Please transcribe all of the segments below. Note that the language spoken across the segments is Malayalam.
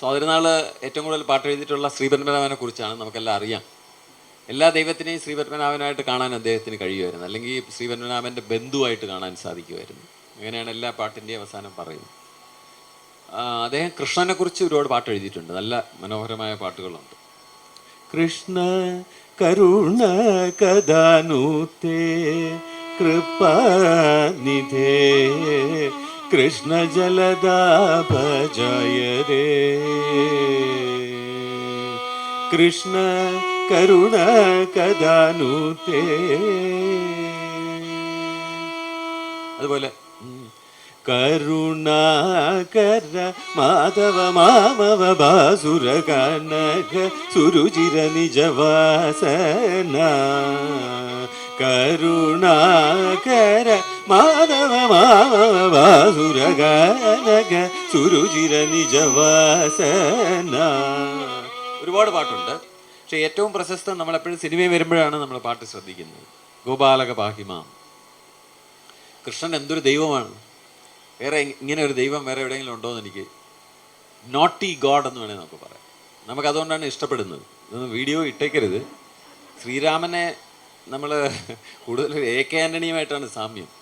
സ്വാതിരനാൾ ഏറ്റവും കൂടുതൽ പാട്ട് എഴുതിയിട്ടുള്ള ശ്രീപത്മനാഭനെ കുറിച്ചാണ് നമുക്കെല്ലാം അറിയാം. എല്ലാ ദൈവത്തിനെയും ശ്രീപത്മനാഭനായിട്ട് കാണാൻ അദ്ദേഹത്തിന് കഴിയുമായിരുന്നു. അല്ലെങ്കിൽ ശ്രീപത്മനാഭന്റെ ബന്ധുവായിട്ട് കാണാൻ സാധിക്കുമായിരുന്നു. അങ്ങനെയാണ് എല്ലാ പാട്ടിന്റെയും അവസാനം പറയുന്നത്. അദ്ദേഹം കൃഷ്ണനെ കുറിച്ച് ഒരുപാട് പാട്ട് എഴുതിയിട്ടുണ്ട്. നല്ല മനോഹരമായ പാട്ടുകളുണ്ട്. കൃഷ്ണ കരുണ കഥാനൂത്തേ കൃപാനിധേ കൃഷ്ണ ജലദാഭജയ രേ കൃഷ്ണ കരുണ കദാനു അതുപോലെ കരുണാകര മാധവ മാമവ ബാസുര കനക സുരുചിര നിജവാസന. കരുണാകര മാധവ ബാസുര കനക സുരുചിര നിജവാസന. ഒരുപാട് പാട്ടുണ്ട്. പക്ഷെ ഏറ്റവും പ്രശസ്തം നമ്മളെപ്പോഴും സിനിമയിൽ വരുമ്പോഴാണ് നമ്മൾ പാട്ട് ശ്രദ്ധിക്കുന്നത്. ഗോപാലക പാഹിമാം. കൃഷ്ണൻ എന്തൊരു ദൈവമാണ്. വേറെ ഇങ്ങനെ ഒരു ദൈവം വേറെ എവിടെയെങ്കിലും ഉണ്ടോ എന്ന് എനിക്ക് നോട്ടി ഗോഡ് എന്ന് വേണേൽ നമുക്ക് പറയാം. നമുക്ക് അതുകൊണ്ടാണ് ഇഷ്ടപ്പെടുന്നത്. ഇതൊന്നും വീഡിയോ ഇട്ടേക്കരുത്. ശ്രീരാമനെ നമ്മൾ കൂടുതൽ എ കെ ആന്റണിയുമായിട്ടാണ് സാമ്യം.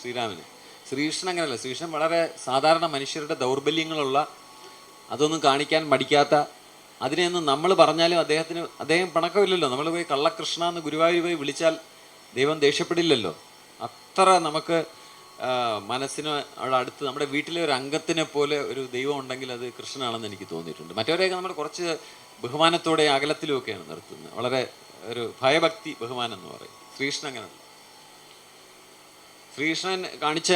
ശ്രീരാമന്. ശ്രീകൃഷ്ണൻ അങ്ങനെയല്ല. ശ്രീകൃഷ്ണൻ വളരെ സാധാരണ മനുഷ്യരുടെ ദൗർബല്യങ്ങളുള്ള അതൊന്നും കാണിക്കാൻ മടിക്കാത്ത അതിനെയൊന്നും നമ്മൾ പറഞ്ഞാലും അദ്ദേഹത്തിന് അദ്ദേഹം പണക്കമില്ലല്ലോ. നമ്മൾ പോയി കള്ളകൃഷ്ണ എന്ന് ഗുരുവായൂർ പോയി വിളിച്ചാൽ ദൈവം ദേഷ്യപ്പെടില്ലല്ലോ. അത്ര നമുക്ക് മനസ്സിന് അവിടെ അടുത്ത് നമ്മുടെ വീട്ടിലെ ഒരു അംഗത്തിനെ പോലെ ഒരു ദൈവം ഉണ്ടെങ്കിൽ അത് കൃഷ്ണനാണെന്ന് എനിക്ക് തോന്നിയിട്ടുണ്ട്. മറ്റവരെയൊക്കെ നമ്മൾ കുറച്ച് ബഹുമാനത്തോടെ അകലത്തിലുമൊക്കെയാണ് നിർത്തുന്നത്. വളരെ ഒരു ഭയഭക്തി ബഹുമാനം എന്ന് പറയും. ശ്രീകൃഷ്ണൻ അങ്ങനെയല്ല. ശ്രീകൃഷ്ണൻ കാണിച്ച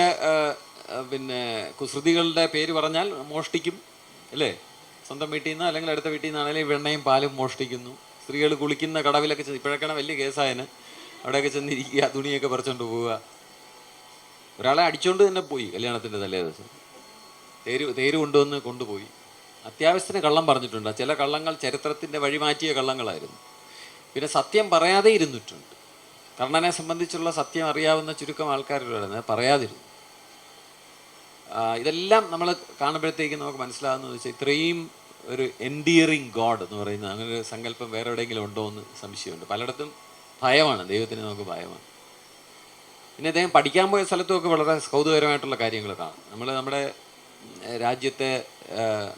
പിന്നെ കുസൃതികളുടെ പേര് പറഞ്ഞാൽ മോഷ്ടിക്കും അല്ലേ? സ്വന്തം വീട്ടിൽ നിന്ന് അല്ലെങ്കിൽ അടുത്ത വീട്ടിൽ നിന്നാണെങ്കിൽ വെണ്ണയും പാലും മോഷ്ടിക്കുന്നു. സ്ത്രീകൾ കുളിക്കുന്ന കടവിലൊക്കെ ചെന്ന് ഇപ്പോഴൊക്കെയാണ് വലിയ കേസായന്. അവിടെയൊക്കെ ചെന്നിരിക്കുക തുണിയൊക്കെ പറിച്ചുകൊണ്ട് പോവുക. ഒരാളെ അടിച്ചുകൊണ്ട് തന്നെ പോയി കല്യാണത്തിന്റെ തലേ ദിവസം. തേര് തേര് കൊണ്ടുവന്ന് കൊണ്ടുപോയി. അത്യാവശ്യത്തിന് കള്ളം പറഞ്ഞിട്ടുണ്ട്. ചില കള്ളങ്ങൾ ചരിത്രത്തിന്റെ വഴിമാറ്റിയ കള്ളങ്ങളായിരുന്നു. പിന്നെ സത്യം പറയാതെ ഇരുന്നിട്ടുണ്ട്. കർണനെ സംബന്ധിച്ചുള്ള സത്യം അറിയാവുന്ന ചുരുക്കം ആൾക്കാരുള്ളത് പറയാതിരുന്നു. ഇതെല്ലാം നമ്മൾ കാണുമ്പോഴത്തേക്കും നമുക്ക് മനസ്സിലാകുന്നത് വെച്ചാൽ ഇത്രയും ഒരു എൻഡിയറിങ് ഗോഡ് എന്ന് പറയുന്നത് അങ്ങനെ ഒരു സങ്കല്പം വേറെ എവിടെയെങ്കിലും ഉണ്ടോ എന്ന് സംശയമുണ്ട്. പലയിടത്തും ഭയമാണ്. ദൈവത്തിന് നമുക്ക് ഭയമാണ്. പിന്നെ അദ്ദേഹം പഠിക്കാൻ പോയ സ്ഥലത്തുമൊക്കെ വളരെ കൗതുകരമായിട്ടുള്ള കാര്യങ്ങൾ കാണാം. നമ്മൾ നമ്മുടെ രാജ്യത്തെ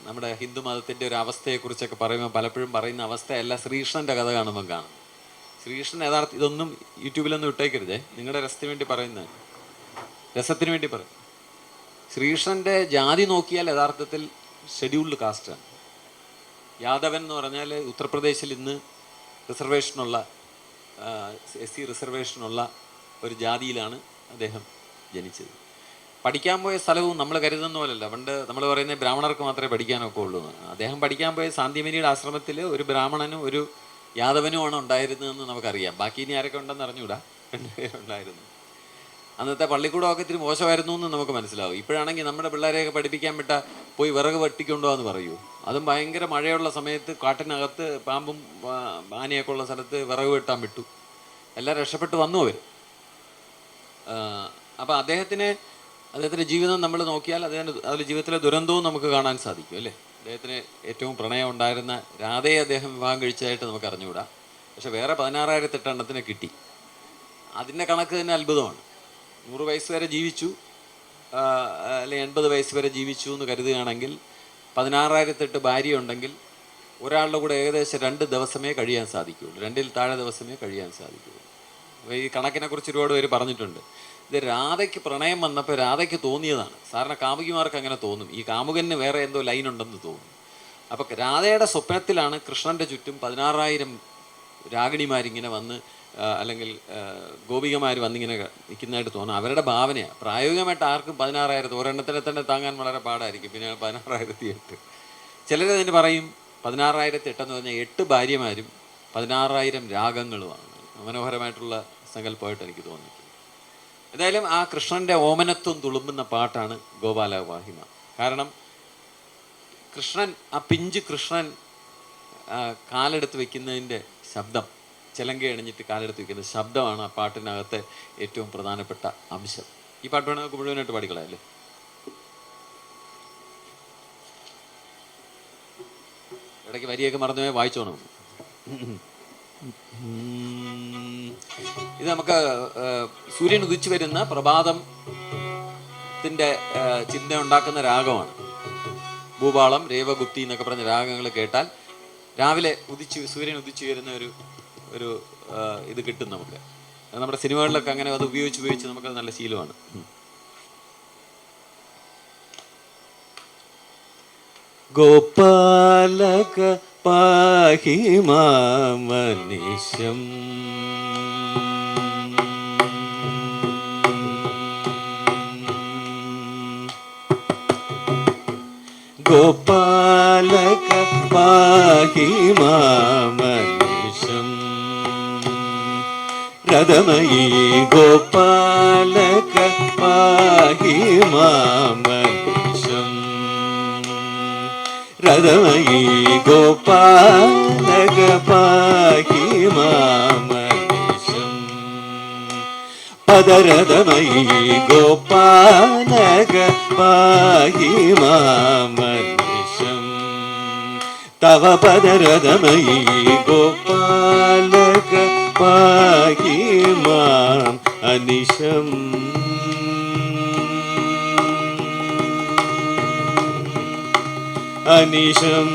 നമ്മുടെ ഹിന്ദു മതത്തിന്റെ ഒരു അവസ്ഥയെക്കുറിച്ചൊക്കെ പറയുമ്പോൾ പലപ്പോഴും പറയുന്ന അവസ്ഥയല്ല ശ്രീകൃഷ്ണന്റെ കഥ കാണുമ്പം കാണും ശ്രീകൃഷ്ണൻ യഥാർത്ഥ ഇതൊന്നും യൂട്യൂബിലൊന്നും ഇട്ടേക്കരുതേ. നിങ്ങളുടെ രസത്തിന് വേണ്ടി പറയുന്നത്. രസത്തിന് വേണ്ടി പറയും ശ്രീകൃഷ്ണന്റെ ജാതി നോക്കിയാൽ യഥാർത്ഥത്തിൽ ഷെഡ്യൂൾഡ് കാസ്റ്റാണ് യാദവൻ എന്ന് പറഞ്ഞാൽ ഉത്തർപ്രദേശിൽ ഇന്ന് റിസർവേഷനുള്ള എസ് സി റിസർവേഷനുള്ള ഒരു ജാതിയിലാണ് അദ്ദേഹം ജനിച്ചത്. പഠിക്കാൻ പോയ സ്ഥലവും നമ്മൾ കരുതുന്ന പോലല്ല. പണ്ട് നമ്മൾ പറയുന്ന ബ്രാഹ്മണർക്ക് മാത്രമേ പഠിക്കാനൊക്കെ ഉള്ളൂ. അദ്ദേഹം പഠിക്കാൻ പോയ സാന്തിമനിയുടെ ആശ്രമത്തിൽ ഒരു ബ്രാഹ്മണനും ഒരു യാദവനുമാണ് ഉണ്ടായിരുന്നതെന്ന് നമുക്കറിയാം. ബാക്കി ഇനി ആരൊക്കെ ഉണ്ടെന്ന് അറിഞ്ഞൂടാ. ഉണ്ടായിരുന്നു. അന്നത്തെ പള്ളിക്കൂടമൊക്കെ ഇത്തിരി മോശമായിരുന്നു എന്ന് നമുക്ക് മനസ്സിലാവും. ഇപ്പോഴാണെങ്കിൽ നമ്മുടെ പിള്ളേരെയൊക്കെ പഠിപ്പിക്കാൻ വിട്ട പോയി വിറക് വെട്ടിക്കൊണ്ടോ എന്ന് പറയൂ. അതും ഭയങ്കര മഴയുള്ള സമയത്ത് കാട്ടിനകത്ത് പാമ്പും ആനയൊക്കെ ഉള്ള സ്ഥലത്ത് വിറക് വെട്ടാൻ വിട്ടു. എല്ലാം രക്ഷപ്പെട്ട് വന്നു അവർ അപ്പോൾ അദ്ദേഹത്തിന് അദ്ദേഹത്തിന്റെ ജീവിതം നമ്മൾ നോക്കിയാൽ അദ്ദേഹം അതിൽ ജീവിതത്തിലെ ദുരന്തവും നമുക്ക് കാണാൻ സാധിക്കും അല്ലേ? അദ്ദേഹത്തിന് ഏറ്റവും പ്രണയം ഉണ്ടായിരുന്ന രാധയെ അദ്ദേഹം വിവാഹം കഴിച്ചതായിട്ട് നമുക്ക് അറിഞ്ഞുകൂടാ. പക്ഷെ വേറെ പതിനാറായിരത്തി എണ്ണത്തിനെ കിട്ടി. അതിന്റെ കണക്ക് തന്നെ അത്ഭുതമാണ്. നൂറ് വയസ്സ് വരെ ജീവിച്ചു. അല്ലെ എൺപത് വയസ്സ് വരെ ജീവിച്ചു എന്ന് കരുതുകയാണെങ്കിൽ പതിനാറായിരത്തെട്ട് ഭാര്യ ഉണ്ടെങ്കിൽ ഒരാളുടെ കൂടെ ഏകദേശം രണ്ട് ദിവസമേ കഴിയാൻ സാധിക്കുകയുള്ളൂ. രണ്ടിൽ താഴെ ദിവസമേ കഴിയാൻ സാധിക്കുകയുള്ളൂ. ഈ കണക്കിനെ കുറിച്ച് ഒരുപാട് പേര് പറഞ്ഞിട്ടുണ്ട്. ഇത് രാധയ്ക്ക് പ്രണയം വന്നപ്പോൾ രാധയ്ക്ക് തോന്നിയതാണ്. സാറിന് കാമുകിമാർക്ക് അങ്ങനെ തോന്നും. ഈ കാമുകന് വേറെ എന്തോ ലൈൻ ഉണ്ടെന്ന് തോന്നും. അപ്പോൾ രാധയുടെ സ്വപ്നത്തിലാണ് കൃഷ്ണന്റെ ചുറ്റും പതിനാറായിരം രാഗിണിമാരിങ്ങനെ വന്ന് അല്ലെങ്കിൽ ഗോപികമാർ വന്നിങ്ങനെ നിൽക്കുന്നതായിട്ട് തോന്നും. അവരുടെ ഭാവനയാണ് പ്രായോഗികമായിട്ട് ആർക്കും പതിനാറായിരത്തി ഒരെണ്ണത്തിനെ തന്നെ താങ്ങാൻ വളരെ പാടായിരിക്കും. പിന്നെ പതിനാറായിരത്തി എട്ട്. ചിലർ അതിന് പറയും പതിനാറായിരത്തി എട്ടെന്ന് പറഞ്ഞാൽ എട്ട് ഭാര്യമാരും പതിനാറായിരം രാഗങ്ങളുമാണ്. മനോഹരമായിട്ടുള്ള സങ്കല്പമായിട്ട് എനിക്ക് തോന്നിയിട്ടുണ്ട്. എന്തായാലും ആ കൃഷ്ണന്റെ ഓമനത്വം തുളുമ്പുന്ന പാട്ടാണ് ഗോപാല വാഹിമ കാരണം കൃഷ്ണൻ ആ പിഞ്ച് കൃഷ്ണൻ കാലെടുത്ത് വെക്കുന്നതിന്റെ ശബ്ദം ചിലങ്ക അണിഞ്ഞിട്ട് കാലെടുത്ത് വെക്കുന്ന ശബ്ദമാണ് ആ പാട്ടിനകത്തെ ഏറ്റവും പ്രധാനപ്പെട്ട അംശം. ഈ പാട്ട് വേണമെങ്കിൽ മുഴുവനായിട്ട് പാടിക്കളയല്ലേ ഇടയ്ക്ക് വരിയൊക്കെ മറന്നുപോയി വായിച്ചോണം. ഇത് നമുക്ക് സൂര്യൻ ഉദിച്ചു വരുന്ന പ്രഭാതത്തിന്റെ ചിന്ത ഉണ്ടാക്കുന്ന രാഗമാണ്. ഭൂപാളം രേവഗുപ്തി എന്നൊക്കെ പറഞ്ഞ രാഗങ്ങൾ കേട്ടാൽ രാവിലെ ഉദിച്ചു സൂര്യൻ ഉദിച്ചു വരുന്ന ഒരു ഒരു ഇത് കിട്ടും നമുക്ക്. നമ്മുടെ സിനിമകളിലൊക്കെ അങ്ങനെ അത് ഉപയോഗിച്ച് ഉപയോഗിച്ച് നമുക്കത് നല്ല ശീലമാണ്. ഗോപാലക പാഹി മാമനിശം. ഗോപാലക പാഹി മാമനിശം. രഥമയി ഗോപാലക പാഹി മാമനിശം. രഥമയീ ഗോപാലക പാഹി മാമനിശം പദരഥമയീ തവ പദരഥമയീ ഗോപാലക പാഹി മാം അനിശം അനിശം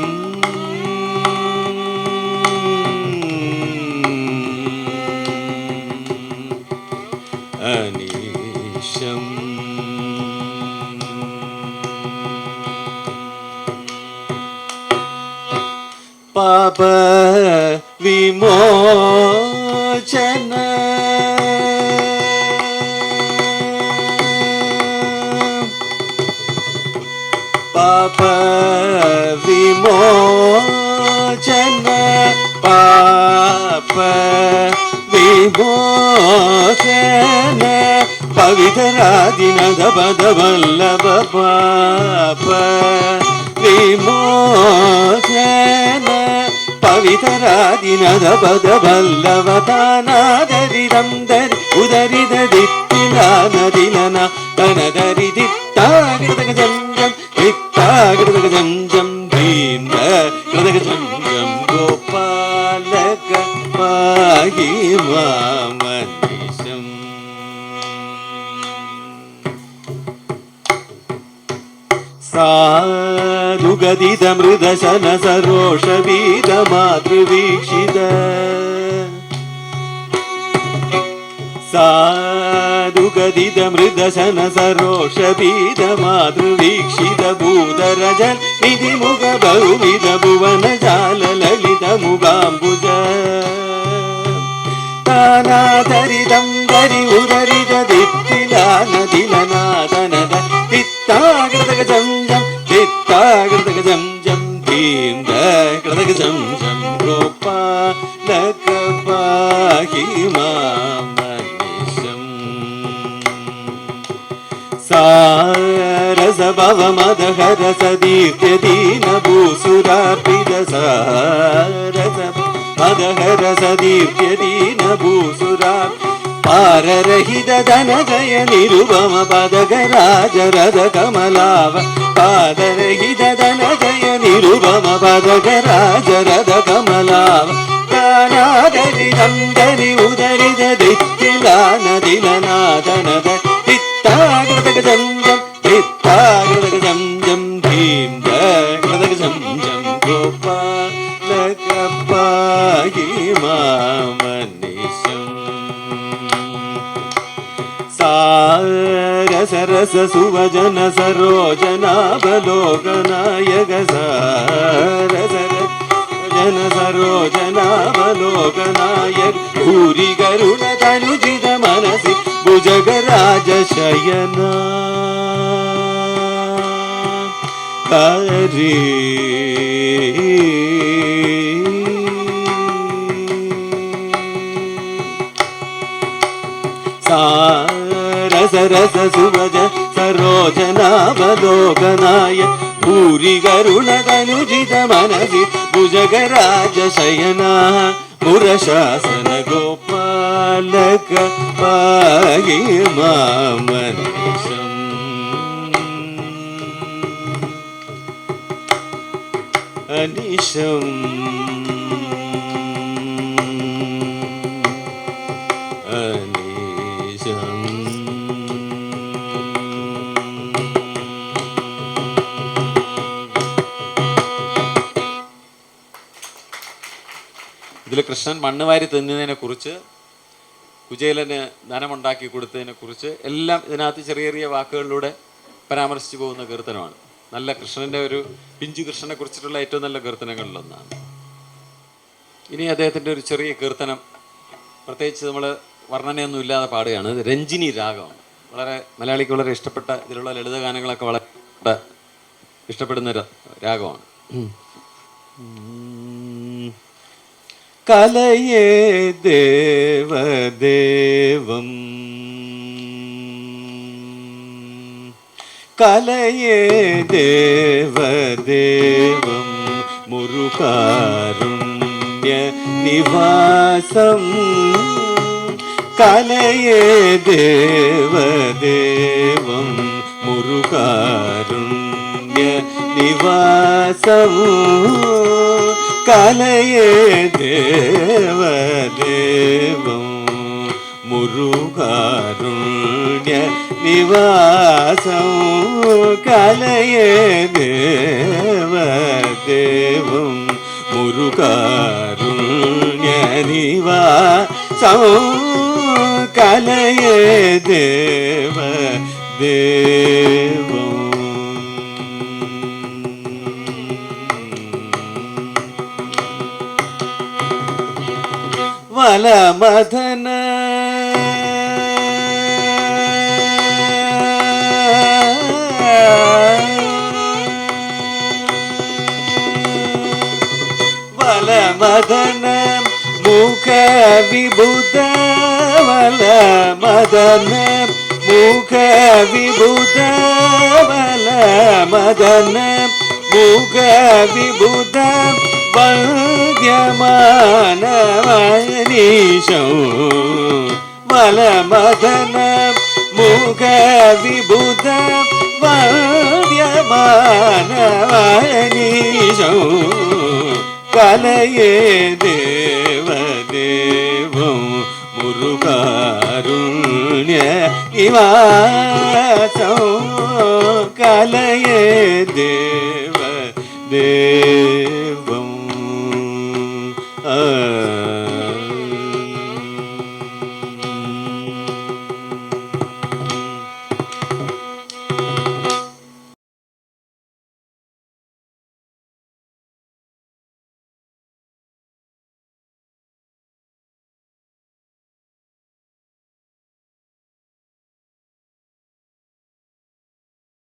പാപ വിമോചന പാപ വിമോചന പാപ വിമോചന പവിതരാദിനദ പദവല്ലഭ പാപ വിമോചന ಪವಿತರಾದಿನದ ಬಲ್ಲವತಾನಾದರಿರಂದರಿ ಉದರಿದ ದಿತ್ತಿನ ನದಿನ ಕಣದರಿ ದಿತ್ತಾಗಿದ ಜನ್ಮ मृदशन सरोषवीदमातृवीक्षित साधुगदिदमृदशन सरोषवीदमातृवीक्षितभूतरजन् विधिमुख बहुविध भुवनजाललितमुगाम्बुज तानाधरिदं धरि उदरित ीं गदगजं जं गोपालकपाहि मां महेशम् सारसभवमदहरसदीर्त्यदीनभूसुरापिदसा रस मदहरसदीर्त्यदीनभूसुरा ಪಾರರಹಿತ ಧನಜಯ ನಿರುಪಮ ಪದಗ ರಾಜರದ ಕಮಲಾವ ಪಾದರಹಿತ ಧನಜಯ ನಿರುಪಮ ಪದಗ ರಾಜರದ ಕಮಲಾವ ತಾನಾದರಿ ನಂದರಿ ಉದರಿದ ದಿತ್ತಿಲಾನದಿಲ ನಾದನದ ದಿತ್ತಾಗೃತಗ सरस सुवजन सरोजना भोकनायक सर सरसजन सरोजना भलोकनायक पूरि मनसि भुजगराज शयन अरे సరస సువజ సరోజనావలోకనాయ పూరి గరుణగనుజిత మనసి భుజగరాజ శయనా పుర శాసన గోపాలక పాయి మామనేశం అనిశం കൃഷ്ണൻ മണ്ണ് വാരി കുറിച്ച് കുചേലന് ധനമുണ്ടാക്കി കൊടുത്തതിനെ കുറിച്ച് എല്ലാം ഇതിനകത്ത് ചെറിയ ചെറിയ വാക്കുകളിലൂടെ പരാമർശിച്ചു പോകുന്ന കീർത്തനമാണ്. നല്ല കൃഷ്ണന്റെ ഒരു പിഞ്ചു കൃഷ്ണനെ കുറിച്ചിട്ടുള്ള ഏറ്റവും നല്ല കീർത്തനങ്ങളിലൊന്നാണ്. ഇനി അദ്ദേഹത്തിന്റെ ഒരു ചെറിയ കീർത്തനം പ്രത്യേകിച്ച് നമ്മൾ വർണനയൊന്നും ഇല്ലാതെ പാടുകയാണ്. രഞ്ജിനി രാഗമാണ് വളരെ മലയാളിക്ക് വളരെ ഇഷ്ടപ്പെട്ട ഇതിലുള്ള ലളിത ഗാനങ്ങളൊക്കെ വളരെ ഇഷ്ടപ്പെടുന്ന ഒരു രാഗമാണ് കലയേ ദേവദേവം കലയേ கலையே தேவ தேவம் முருகாருண்ய நிவாசம். கலையே தேவ தேவம் முருகாருண்ய நிவாசம். கலையே தேவ தேவ மல மதன. வல மதன மூக விபுத. வல மதன மூக விபுத. வல மதன மூக விபுத. வந்தியமானவனீஷோ வலமதன முக விபுத வந்தியமானவனீஷோ கலையே தேவதேவம் முருகாருண்ய நிவாசம் கலையே தேவ தேவ uh.